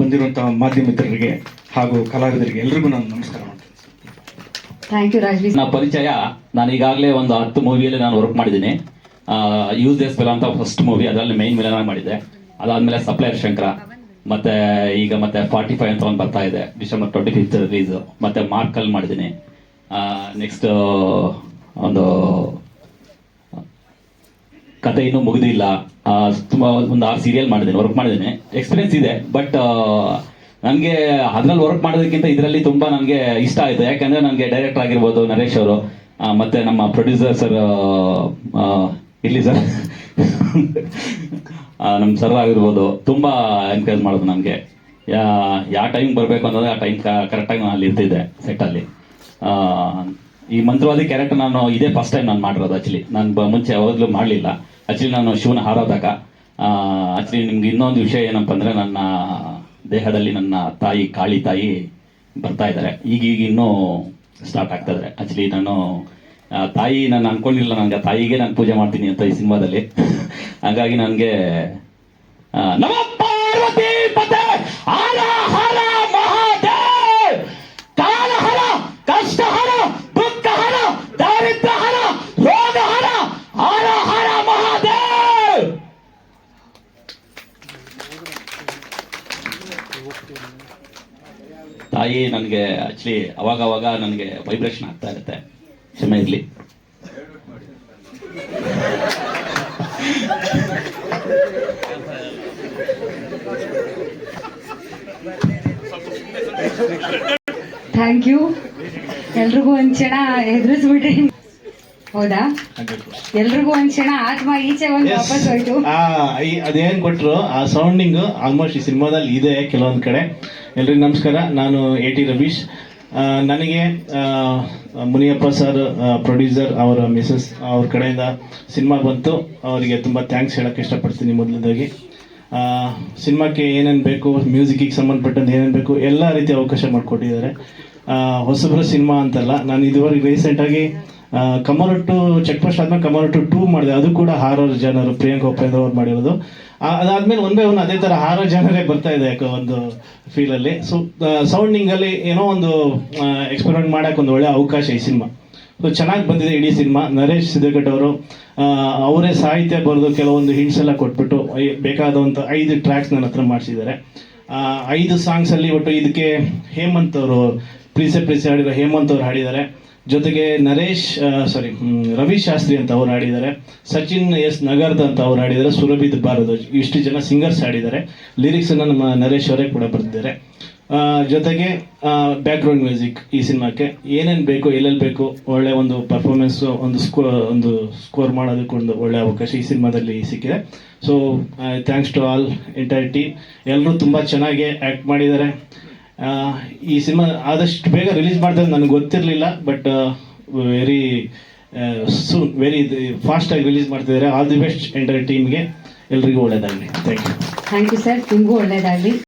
ಬಂದಿರುವಂತಹ ಮಾಧ್ಯಮ ಮಿತ್ರರಿಗೆ ಹಾಗೂ ಕಲಾವಿದರಿಗೆ ಎಲ್ರಿಗೂ ನಾನು ನಮಸ್ಕಾರ ಮಾಡ್ತೀನಿ. ಥ್ಯಾಂಕ್ ಯು ರಾಜ್ವಿ ನನ್ನ ಪರಿಚಯ ನಾನು ಈಗಾಗಲೇ ಒಂದು ಹತ್ತು ಮೂವಿಯಲ್ಲಿ ನಾನು ವರ್ಕ್ ಮಾಡಿದ್ದೀನಿ. ಯೂಸ್ ಎಸ್ ಫಿಲ್ ಅಂತ ಫಸ್ಟ್ ಮೂವಿ ಅದರಲ್ಲಿ ಮೈನ್ ಮೇಲೆ ನಾನು ಮಾಡಿದ್ದೆ. ಅದಾದ್ಮೇಲೆ ಸಪ್ಲೈಯರ್ ಶಂಕರ ಮತ್ತೆ ಈಗ ಮತ್ತೆ ಫಾರ್ಟಿ ಫೈವ್ ಅಂತ ಒಂದು ಬರ್ತಾ ಇದೆ. ಡಿಸೆಂಬರ್ ಟ್ವೆಂಟಿ ಫಿಫ್ತ್ ರಿಲೀಸ್ ಮತ್ತೆ ಮಾರ್ಕಲ್ ಮಾಡಿದ್ದೀನಿ. ನೆಕ್ಸ್ಟ್ ಒಂದು ಕತೆ ಇನ್ನೂ ಮುಗಿದಿಲ್ಲ. ತುಂಬಾ ಒಂದು ಆರು ಸೀರಿಯಲ್ ಮಾಡಿದ್ದೇನೆ ವರ್ಕ್ ಮಾಡಿದ್ದೇನೆ. ಎಕ್ಸ್ಪೀರಿಯನ್ಸ್ ಇದೆ ಬಟ್ ನನಗೆ ಅದ್ರಲ್ಲಿ ವರ್ಕ್ ಮಾಡೋದಕ್ಕಿಂತ ಇದರಲ್ಲಿ ತುಂಬಾ ನನಗೆ ಇಷ್ಟ ಆಯಿತು. ಯಾಕಂದ್ರೆ ನನಗೆ ಡೈರೆಕ್ಟರ್ ಆಗಿರ್ಬೋದು, ನರೇಶ್ ಅವರು ಮತ್ತು ನಮ್ಮ ಪ್ರೊಡ್ಯೂಸರ್ ಸರ್ ಇಲ್ಲಿ ಸರ್ ನಮ್ಮ ಸರ್ ಆಗಿರ್ಬೋದು, ತುಂಬಾ ಎನ್ಕರೇಜ್ ಮಾಡೋದು ನನಗೆ ಯಾ ಯಾವ ಟೈಮ್ ಬರಬೇಕು ಅನ್ನೋದು ಆ ಟೈಮ್ ಕರೆಕ್ಟಾಗಿ ನಾನು ಅಲ್ಲಿ. ಇರ್ತಿದ್ದೆ ಸೆಟ್ಟಲ್ಲಿ ಈ ಮಂತ್ರವಾದಿ ಕ್ಯಾರೆಕ್ಟರ್ ನಾನು ಇದೇ ಫಸ್ಟ್ ಟೈಮ್ ನಾನು ಮಾಡಿರೋದು ಆಕ್ಚುಲಿ ನಾನು ಮುಂಚೆ ಯಾವಾಗಲೂ ಮಾಡಲಿಲ್ಲ. ಆಕ್ಚುಲಿ ನಾನು ಶಿವನ ಹಾರೋದಾಗ ಆಕ್ಚುಲಿ ನಿಮ್ಗೆ ಇನ್ನೊಂದು ವಿಷಯ ಏನಪ್ಪ ಅಂದರೆ ನನ್ನ ದೇಹದಲ್ಲಿ ನನ್ನ ತಾಯಿ, ಕಾಳಿ ತಾಯಿ ಬರ್ತಾ ಇದ್ದಾರೆ. ಈಗ ಈಗ ಇನ್ನೂ ಸ್ಟಾರ್ಟ್ ಆಗ್ತಾ ಇದ್ದಾರೆ. ಆಕ್ಚುಲಿ ನಾನು ತಾಯಿ ನಾನು ಅನ್ಕೊಂಡಿಲ್ಲ ನನಗೆ. ತಾಯಿಗೆ ನಾನು ಪೂಜೆ ಮಾಡ್ತೀನಿ ಅಂತ ಈ ಸಿನಿಮಾದಲ್ಲಿ. ಹಾಗಾಗಿ ನನಗೆ ತಾಯಿ ನನಗೆ ಆಕ್ಚುಲಿ ಅವಾಗ ಅವಾಗ ನನಗೆ ವೈಬ್ರೇಷನ್ ಆಗ್ತಾ ಇರುತ್ತೆ. ಕ್ಷಮೆ ಇರಲಿ. ಥ್ಯಾಂಕ್ ಯು ಎಲ್ರಿಗೂ ಒಂದ್ ಕ್ಷಣ ಎದುರಿಸ್ಬಿಟ್ರಿ ಹೌದಾ? ಎಲ್ರಿಗೂ ಒಂದ್ ಕ್ಷಣ ಆತ್ಮ ಈಚೆ ವಾಪಸ್ ಹೋಯ್ತು. ಅದೇನ್ ಕೊಟ್ರು ಆ ಸೌಂಡಿಂಗ್ ಆಲ್ಮೋಸ್ಟ್ ಈ ಸಿನಿಮಾದಲ್ಲಿ ಇದೆ ಕೆಲವೊಂದ್ ಕಡೆ. ಎಲ್ರಿಗೂ ನಮಸ್ಕಾರ ನಾನು ಎ ಟಿ ರವೀಶ್. ನನಗೆ ಮುನಿಯಪ್ಪ ಸರ್ ಪ್ರೊಡ್ಯೂಸರ್ ಅವರ ಮಿಸಸ್ ಅವ್ರ ಕಡೆಯಿಂದ ಸಿನಿಮಾ ಬಂತು. ಅವರಿಗೆ ತುಂಬ ಥ್ಯಾಂಕ್ಸ್ ಹೇಳಕ್ಕೆ ಇಷ್ಟಪಡ್ತೀನಿ ಮೊದಲದಾಗಿ ಸಿನಿಮಾಕ್ಕೆ ಏನೇನು ಬೇಕು ಮ್ಯೂಸಿಕ್ಕಿಗೆ ಸಂಬಂಧಪಟ್ಟಂತೆ ಏನೇನು ಬೇಕು ಎಲ್ಲ ರೀತಿಯ ಅವಕಾಶ ಮಾಡಿಕೊಟ್ಟಿದ್ದಾರೆ. ಹೊಸಬ್ರ ಸಿನಿಮಾ ಅಂತಲ್ಲ ನಾನು ಇದುವರೆಗೆ ರೀಸೆಂಟಾಗಿ ಕಮರಟ್ಟು ಚೆಕ್ ಪೋಸ್ಟ್ ಆದ್ಮೇಲೆ ಕಮರಟ್ಟು ಟೂ ಮಾಡಿದೆ. ಅದು ಕೂಡ ಹಾರರ್ ಜನರು, ಪ್ರಿಯಾಂಕ ಉಪೇಂದ್ರ ಅವ್ರು ಮಾಡಿರೋದು. ಅದಾದ್ಮೇಲೆ ಬೈ ಒನ್ ಅದೇ ತರ ಹಾರರ್ ಜನರೇ ಬರ್ತಾ ಇದೆ ಯಾಕೋ ಒಂದು ಫೀಲ್ ಅಲ್ಲಿ. ಸೊ ಸೌಂಡಿಂಗ್ ಅಲ್ಲಿ ಏನೋ ಒಂದು ಎಕ್ಸ್ಪೆರಿಮೆಂಟ್ ಮಾಡಕ್ ಒಂದು ಒಳ್ಳೆ ಅವಕಾಶ ಈ ಸಿನಿಮಾ. ಸೊ ಚೆನ್ನಾಗಿ ಬಂದಿದೆ ಇಡೀ ಸಿನಿಮಾ. ನರೇಶ್ ಸಿದ್ದಗಟ್ ಅವರು ಅವರೇ ಸಾಹಿತ್ಯ ಬರೆದು ಕೆಲವೊಂದು ಹಿಂಟ್ಸ್ ಎಲ್ಲ ಕೊಟ್ಬಿಟ್ಟು ಬೇಕಾದಂಥ ಐದು ಟ್ರ್ಯಾಕ್ಸ್ ನನ್ನ ಹತ್ರ ಮಾಡಿಸಿದ್ದಾರೆ. ಐದು ಸಾಂಗ್ಸ್ ಅಲ್ಲಿ ಒಟ್ಟು ಇದಕ್ಕೆ ಹೇಮಂತ್ ಅವರು, ಪ್ರೀಸೆ ಪ್ರೀಸೆ ಹಾಡಿರೋ ಹೇಮಂತ್ ಅವರು ಹಾಡಿದ್ದಾರೆ. ಜೊತೆಗೆ ನರೇಶ್ ಸಾರಿ ರವಿ ಶಾಸ್ತ್ರಿ ಅಂತ ಅವ್ರು ಆಡಿದ್ದಾರೆ ಸಚಿನ್ ಎಸ್ ನಗರ್ದ್ ಅಂತ ಅವ್ರು ಆಡಿದ್ದಾರೆ ಸುರಭಿದ್ ಬಾರದು ಇಷ್ಟು ಜನ ಸಿಂಗರ್ಸ್ ಆಡಿದ್ದಾರೆ ಲಿರಿಕ್ಸನ್ನು ನಮ್ಮ ನರೇಶ್ ಅವರೇ ಕೂಡ ಬರೆದಿದ್ದಾರೆ. ಜೊತೆಗೆ ಬ್ಯಾಕ್ಗ್ರೌಂಡ್ ಮ್ಯೂಸಿಕ್ ಈ ಸಿನಿಮಾಕ್ಕೆ. ಏನೇನು ಬೇಕು, ಎಲ್ಲೆಲ್ಲಿ ಬೇಕು ಒಳ್ಳೆ ಒಂದು ಪರ್ಫಾರ್ಮೆನ್ಸು ಒಂದು ಸ್ಕೋ ಒಂದು ಸ್ಕೋರ್ ಮಾಡೋದಕ್ಕೊಂದು ಒಳ್ಳೆ ಅವಕಾಶ ಈ ಸಿನಿಮಾದಲ್ಲಿ ಸಿಕ್ಕಿದೆ. So thanks to all entire team ಎಲ್ಲರೂ ತುಂಬ ಚೆನ್ನಾಗಿ ಆ್ಯಕ್ಟ್ ಮಾಡಿದ್ದಾರೆ. ಈ ಸಿನಿಮಾ ಆದಷ್ಟು ಬೇಗ ರಿಲೀಸ್ ಮಾಡ್ತಾರೆ ನನಗೆ ಗೊತ್ತಿರಲಿಲ್ಲ, ಬಟ್ ವೆರಿ ಸೂನ್ ವೆರಿ ಫಾಸ್ಟಾಗಿ ರಿಲೀಸ್ ಮಾಡ್ತಿದ್ದಾರೆ. ಆಲ್ ದಿ ಬೆಸ್ಟ್ ಎಂಟರ್ ಟೀಮ್ಗೆ ಎಲ್ರಿಗೂ ಒಳ್ಳೇದಾಗಲಿ. Thank you thank you sir ನಿಮಗೂ ಒಳ್ಳೇದಾಗ್ಲಿ.